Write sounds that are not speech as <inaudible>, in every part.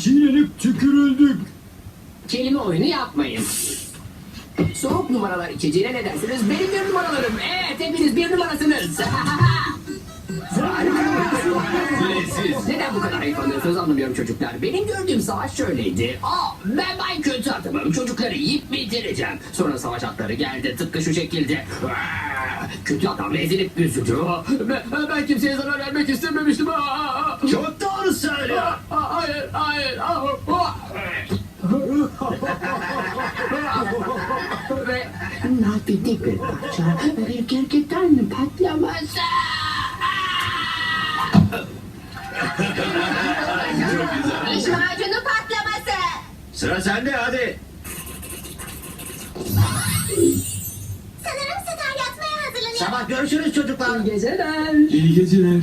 Çiğnenip tükürüldük. Kelime oyunu yapmayın. Soğuk numaralar içeceğine ne dersiniz? Benim bir numaralarım. Evet hepiniz bir numarasınız. <laughs> Süresiz. Neden bu kadar ayıflanıyorsunuz anlamıyorum çocuklar. Benim gördüğüm savaş şöyleydi. Aa, ben ben kötü adamım. Çocukları yiyip bitireceğim. Sonra savaş atları geldi tıpkı şu şekilde. Aa, Kötü adam ezilip üzüldü. Ben, ben kimseye zarar vermek istememiştim. Aa, Çok doğru söylüyor. aa, Hayır, hayır. Aa, aa. Ve nafidik bir parça bir gergedan patlaması. Diş macunu patlaması. Sıra sende hadi. Sanırım Star yatmaya hazırlanıyor. Sabah görüşürüz çocuklar. İyi geceler. İyi geceler.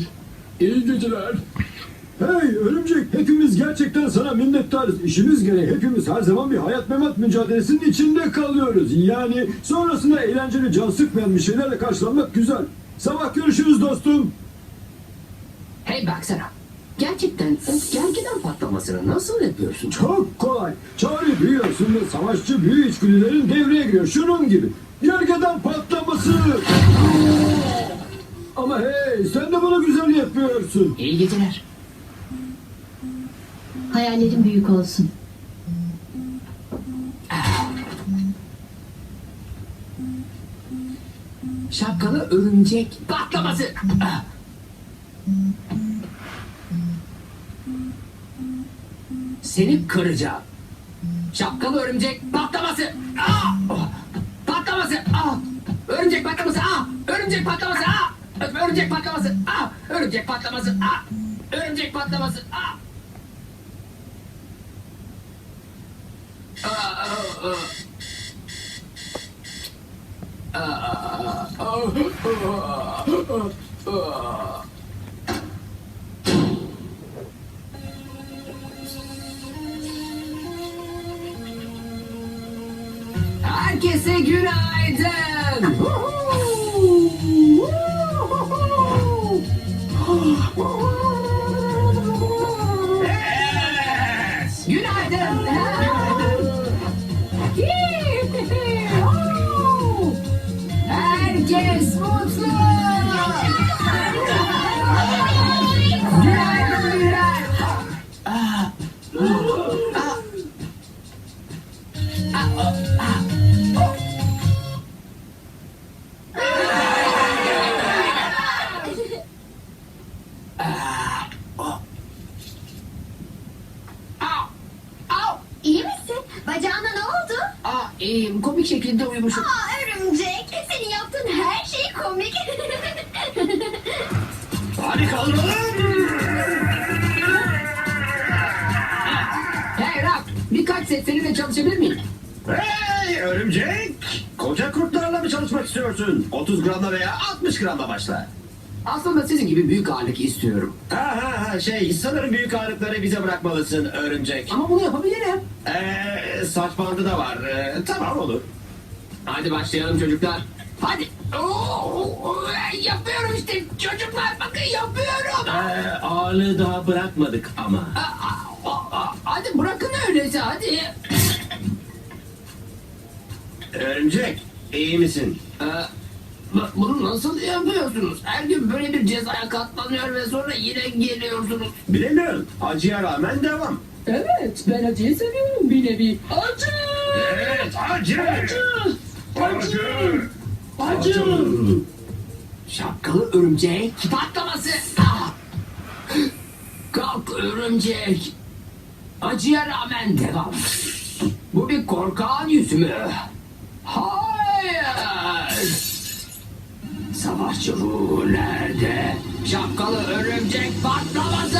İyi geceler. Hey örümcek hepimiz gerçekten sana minnettarız. İşimiz gereği hepimiz her zaman bir hayat memat mücadelesinin içinde kalıyoruz. Yani sonrasında eğlenceli can sıkmayan bir şeylerle karşılanmak güzel. Sabah görüşürüz dostum. Hey baksana. Gerçekten o gergedan patlamasını nasıl yapıyorsun? Çok kolay. Çağrı büyüyorsun ve savaşçı büyü içgüdülerin devreye giriyor. Şunun gibi. Gergedan patlaması. Ama hey sen de bunu güzel yapıyorsun. İyi geceler. Hayallerin büyük olsun. Şapkalı örümcek patlaması. Seni kıracağım. Şapkalı örümcek patlaması. Ah! Oh! Patlaması. Ah! Örümcek patlaması. Ah! Örümcek patlaması. Ah! Örümcek patlaması. Ah! Örümcek patlaması. Ah! Örümcek patlaması. Ah! Ah, ah, ah. Herkese günaydın. Evet. Günaydın. Herkes mutlu. Hey Rap, birkaç set seninle çalışabilir miyim? Hey örümcek. Koca kurtlarla mı çalışmak istiyorsun? 30 gramla veya 60 gramla başla. Aslında sizin gibi büyük ağırlık istiyorum. Ha ha ha şey sanırım büyük ağırlıkları bize bırakmalısın örümcek. Ama bunu yapabilirim. Eee saç bandı da var. Ee, tamam olur. Hadi başlayalım çocuklar. Hadi. Yapıyorum işte çocuklar bakın yapıyorum. Ee, ağırlığı daha bırakmadık ama. Aa, aa, aa, Hadi bırakın öyleyse hadi. Örümcek iyi misin? Ee, bu- bunu nasıl yapıyorsunuz? Her gün böyle bir cezaya katlanıyor ve sonra yine geliyorsunuz. Bilemiyorum. Acıya rağmen devam. Evet ben acıyı seviyorum bir nevi. Acı! Evet acı. Acı! Acı! Şapkalı örümcek patlaması. Ah! Kalk örümcek. Acıya rağmen devam. Bu bir korkağın yüzü mü? Hayır. Savaşçı ruhu nerede? Şapkalı örümcek patlaması.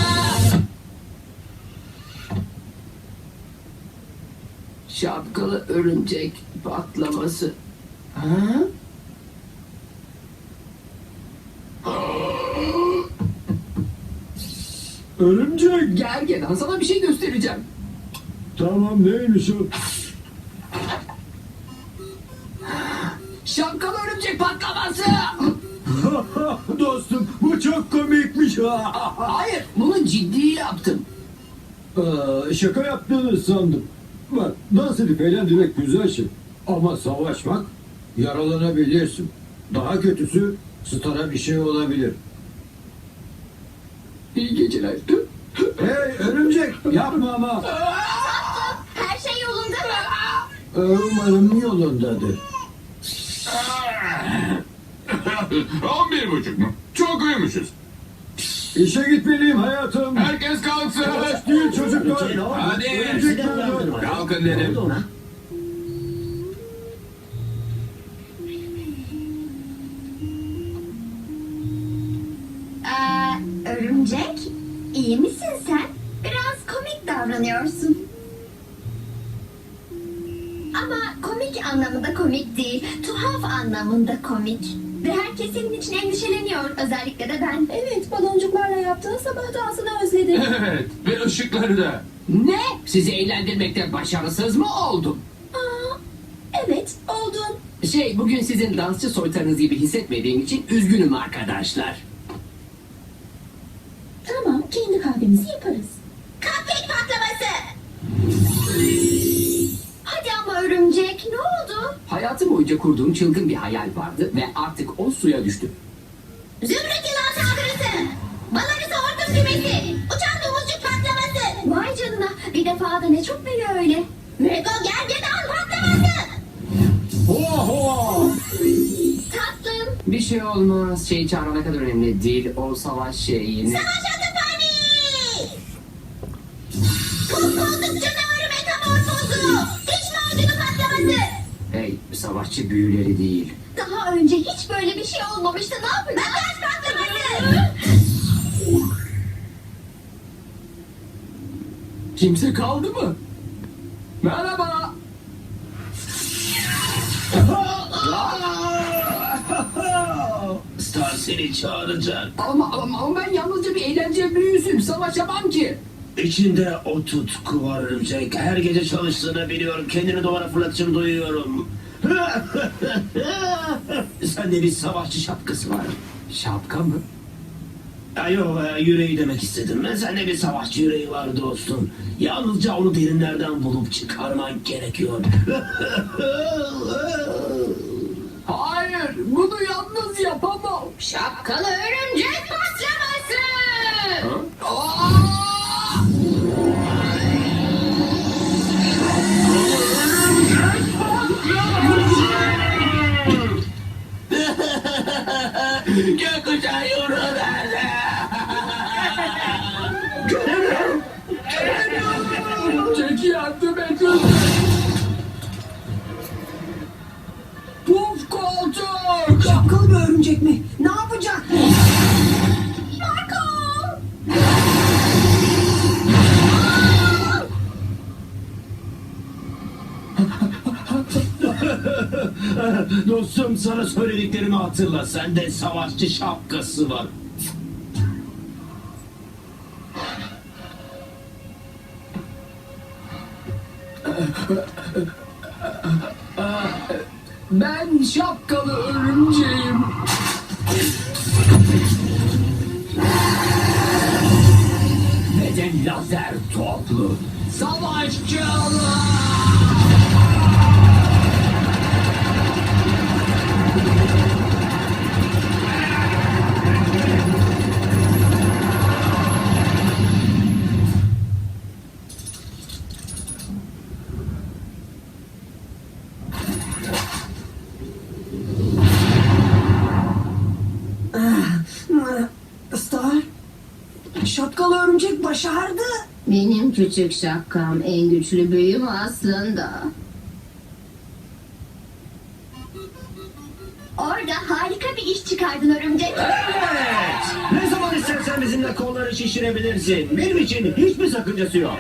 Şapkalı örümcek patlaması. Ha? Örümcek. Gergedan sana bir şey göstereceğim. Tamam neymiş o? Şapkalı örümcek patlaması. <laughs> Dostum bu çok komikmiş. Hayır, bunu ciddi yaptım. Aa, şaka yaptığını sandım. Bak dans edip eğlendirmek güzel şey. Ama savaşmak yaralanabilirsin. Daha kötüsü stara bir şey olabilir. Geceler. Hey örümcek yapma ama. Her şey yolunda mı? Ee, Umarım yolundadır. On bir buçuk mu? Çok uyumuşuz. İşe gitmeliyim hayatım. Herkes kalksın. Savaş değil çocuklar. Örümcek, Hadi. Örümcek? Kalkın dedim. Ee, örümcek, iyi misin sen? Biraz komik davranıyorsun. Ama komik anlamında komik değil, tuhaf anlamında komik. Ve herkes senin için endişeleniyor, özellikle de ben. Evet, baloncuklarla yaptığın sabah dansını özledim. <laughs> Evet. Ve ışıkları da. Ne? Sizi eğlendirmekte başarısız mı oldum? Aa, evet, oldun. Şey, bugün sizin dansçı soytarınız gibi hissetmediğim için üzgünüm arkadaşlar. Tamam, kahvemizi yaparız. Cupcake patlaması! Hadi ama örümcek, ne oldu? Hayatım boyunca kurduğum çılgın bir hayal vardı ve artık o suya düştü. Zümrüt yılan saldırısı! Balarısı hortum kümesi! Uçan domuzcuk patlaması! Vay canına, bir defa da ne çok büyüyor öyle. Mego gergedan patlaması! Oho! Tatlım, Bir şey olmaz. Şey çağırana kadar önemli değil. O savaş şeyini... savaş savaşçı büyüleri değil. Daha önce hiç böyle bir şey olmamıştı. Ne yapacağız? Bagaj patlaması! Kimse kaldı mı? Merhaba. <laughs> Star seni çağıracak. Ama, ama, ama ben yalnızca bir eğlence büyüsüm. Savaşamam ki. İçinde o tutku var örümcek. Her gece çalıştığını biliyorum. Kendini duvara fırlatışını duyuyorum. <laughs> Sende bir savaşçı şapkası var. Şapka mı? Ay yok e, yüreği demek istedim. Sende bir savaşçı yüreği var dostum. Yalnızca onu derinlerden bulup çıkarman gerekiyor. <laughs> Hayır, bunu yalnız yapamam. Şapkalı örümcek patlaması! Aa! Gökkuşağı yurdu Jack yardım edin. Puf koltuk. Şapkalı bir örümcek mi? Dostum sana söylediklerimi hatırla. Sende savaşçı şapkası var. Ben şapkalı örümceğim. Ve de lazer toplu. Savaşçılar! Örümcek başardı. Benim küçük şapkam en güçlü büyüm aslında. Orada harika bir iş çıkardın örümcek. Evet. Ne zaman istersen bizimle kolları şişirebilirsin. Benim için hiçbir sakıncası yok.